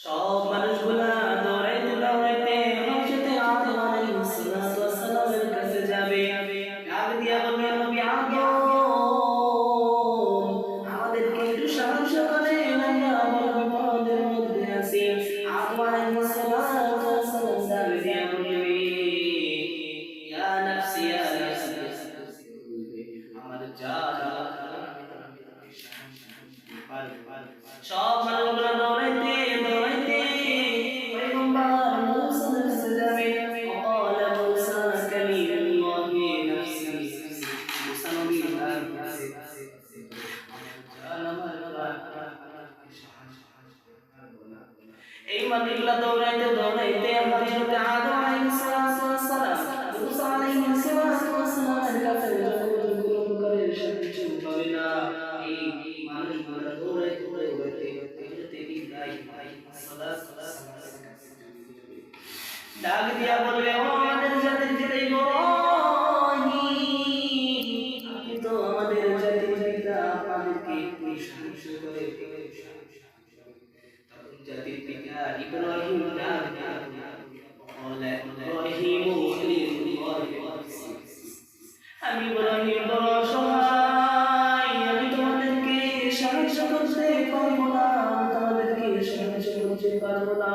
手慢了就出来 এই মাটিগুলা দৌড়াইতে দৌড়াইতে হযরত আদম আলাইহিস সালাম মুসা আলাইহিস ডাক দিয়া বলে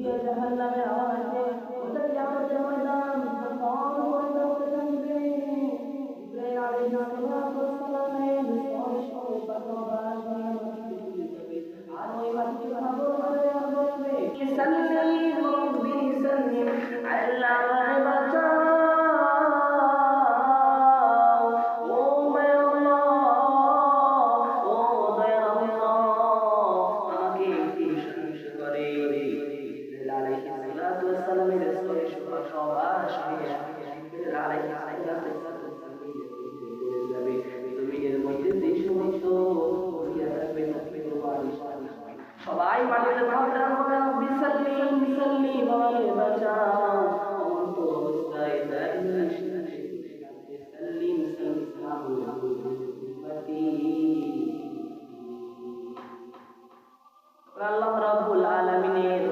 ये जहन्नम आते उतर जाओ जहन्नम कौन हो तो कसम पे इब्राहिम अलैहि सलाम ने और इसको बतो बार बार आरोई बात की बात हो रही है हम लोग में सल्लल्लाहु अलैहि वसल्लम अल्लाह बचा রব্বুল আলামিনের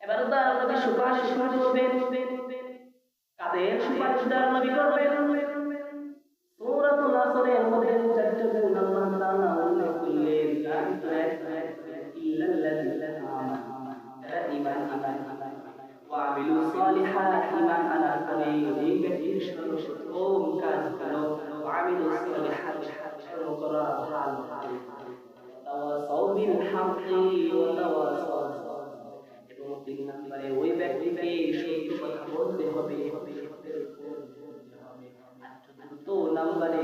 এবার উদার নবী সুপারিশ করবেন। কাদের সুপারিশ উদার নবী করবেন? সূরাতুল আসরের মধ্যে চারটি গুণ আল্লাহ তাআলা উল্লেখ করলেন তার ভিতরে ইল্লাল্লাযিনা আমানু যারা ঈমান ঈমান ঈমান ওয়া আমিলু সালিহাত ঈমান আনার পরে ওই ব্যক্তির সর্বপ্রথম কাজ হলো ওয়া আমিলু সালিহাত কর্ম করা ভালো তাওয়াসাউ বিল হাক্কি ওয়া তাওয়াসাউ নম্বরে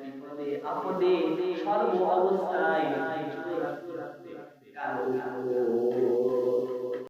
বিপদে আপদে সর্ব অবস্থায়। কারণ